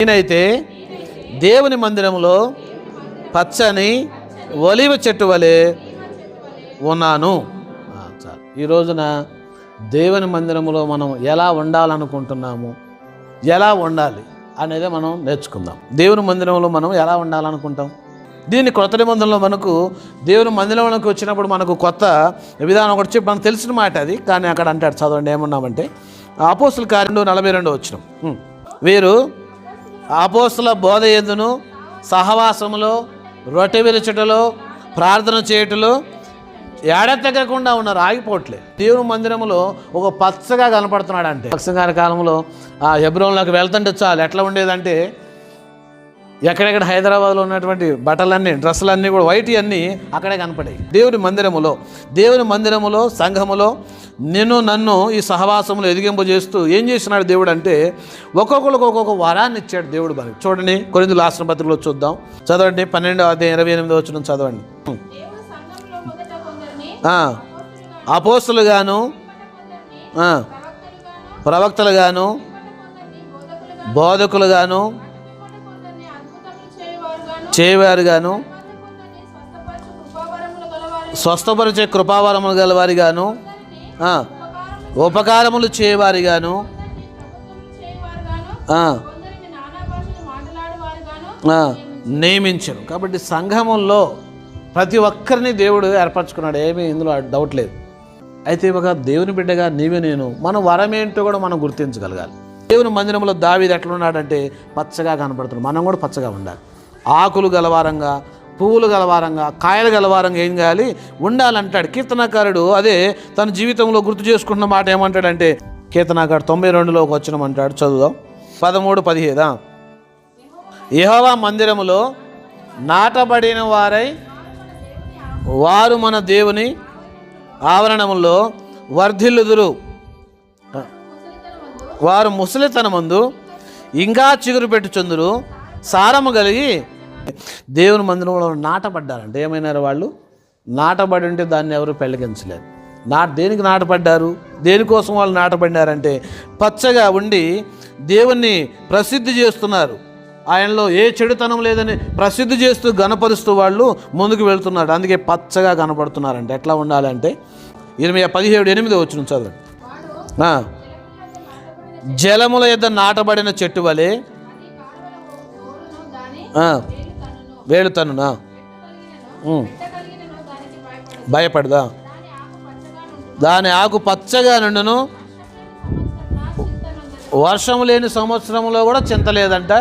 నేనైతే దేవుని మందిరంలో పచ్చని ఒలివ చెట్టు వలె ఉన్నాను. చాలు ఈ రోజున దేవుని మందిరంలో మనం ఎలా ఉండాలనుకుంటున్నాము? ఎలా ఉండాలి అనేది మనం నేర్చుకుందాం. దేవుని మందిరంలో మనం ఎలా ఉండాలనుకుంటాం? దీన్ని కొత్త నిబంధనలో మనకు దేవుని మందిరంలోకి వచ్చినప్పుడు మనకు కొత్త విధానం ఒకటి చెప్పి మనకు తెలిసిన మాట అది. కానీ అక్కడ అంటాడు చదవండి ఏమన్నామంటే అపోస్తుల కార్యంలో నలభై రెండు వచ్చినాం వీరు అపోస్తుల బోధ ఎందును? సహవాసములో రొట్టె విరచుటలో ప్రార్థన చేయటలో ఏడతెగకుండా ఉన్నారు ఆగిపోవట్లే దేవుని మందిరంలో ఒక పచ్చగా కనపడుతున్నాడు అంటే పక్షంగారి కాలంలో ఆ హెబ్రోన్లోకి వెళ్తుంటే చాలు ఎట్లా ఉండేదంటే ఎక్కడెక్కడ హైదరాబాద్లో ఉన్నటువంటి బట్టలన్నీ డ్రెస్సులన్నీ కూడా వైట్ అన్నీ అక్కడే కనపడాయి దేవుని మందిరములో దేవుని మందిరములో సంఘములో నిన్ను నన్ను ఈ సహవాసములో ఎదిగింపజేస్తూ ఏం చేసినాడు దేవుడు అంటే ఒక్కొక్కరికి ఒక్కొక్క వరాన్ని ఇచ్చాడు దేవుడు మనకి. చూడండి కొన్ని లాస్ట్ పత్రికలో చూద్దాం. చదవండి పన్నెండో అధ్యాయం ఇరవై ఎనిమిదో వచ్చిన చదవండి. దేవుడు సంఘంలో మొదట అపోస్తులుగాను ప్రవక్తలుగాను బోధకులుగాను చేయువారుగాను చేయవారుగాను కృపావరములు స్వస్థపరిచే కృపావరములు గలవారిగాను. ఉపకారములు చేయవారిగాను ప్రభుత్వములు నియమించను. కాబట్టి సంఘముల్లో ప్రతి ఒక్కరిని దేవుడు ఏర్పరచుకున్నాడు. ఏమీ ఇందులో డౌట్ లేదు. అయితే ఒక దేవుని బిడ్డగా నీవే నేను. మన వరం ఏంటో కూడా మనం గుర్తించగలగాలి. దేవుని మందిరంలో దావీది ఎట్లా ఉన్నాడంటే పచ్చగా కనపడుతున్నాడు. మనం కూడా పచ్చగా ఉండాలి. ఆకులు గలవారంగా పువ్వులు గలవారంగా కాయలు గలవారంగా ఏం చేయాలి? ఉండాలంటాడు. కీర్తనాకారుడు అదే తన జీవితంలో గుర్తు చేసుకున్న మాట ఏమంటాడంటే కీర్తనాకారుడు తొంభై రెండులోకి వచ్చినమంటాడు చదువుదాం. పదమూడు పదిహేదా? యహోవా మందిరములో నాటబడిన వారై వారు మన దేవుని ఆవరణములో వర్ధిల్లుదురు. వారు ముసలితనమందు ఇంకా చిగురు పెట్టుచుందురు. సారము కలిగి దేవుని మందిరంలో నాటబడ్డారంటే ఏమైనారు వాళ్ళు? నాటబడి ఉంటే దాన్ని ఎవరు పెళ్ళగించలేరు నా దేనికి నాటపడ్డారు? దేనికోసం వాళ్ళు నాటబడినారంటే పచ్చగా ఉండి దేవుణ్ణి ప్రసిద్ధి చేస్తున్నారు. ఆయనలో ఏ చెడుతనం లేదని ప్రసిద్ధి చేస్తూ గనపరుస్తూ వాళ్ళు ముందుకు వెళ్తున్నారు. అందుకే పచ్చగా కనపడుతున్నారంటే. ఎట్లా ఉండాలంటే ఇరవై పదిహేడు ఎనిమిది వచ్చిన చదవండి. జలముల యొద్ద నాటబడిన చెట్టు వలె వేలు తనునా భయపడదా? దాని ఆకు పచ్చగా నుండును. వర్షం లేని సంవత్సరంలో కూడా చింత లేదంట.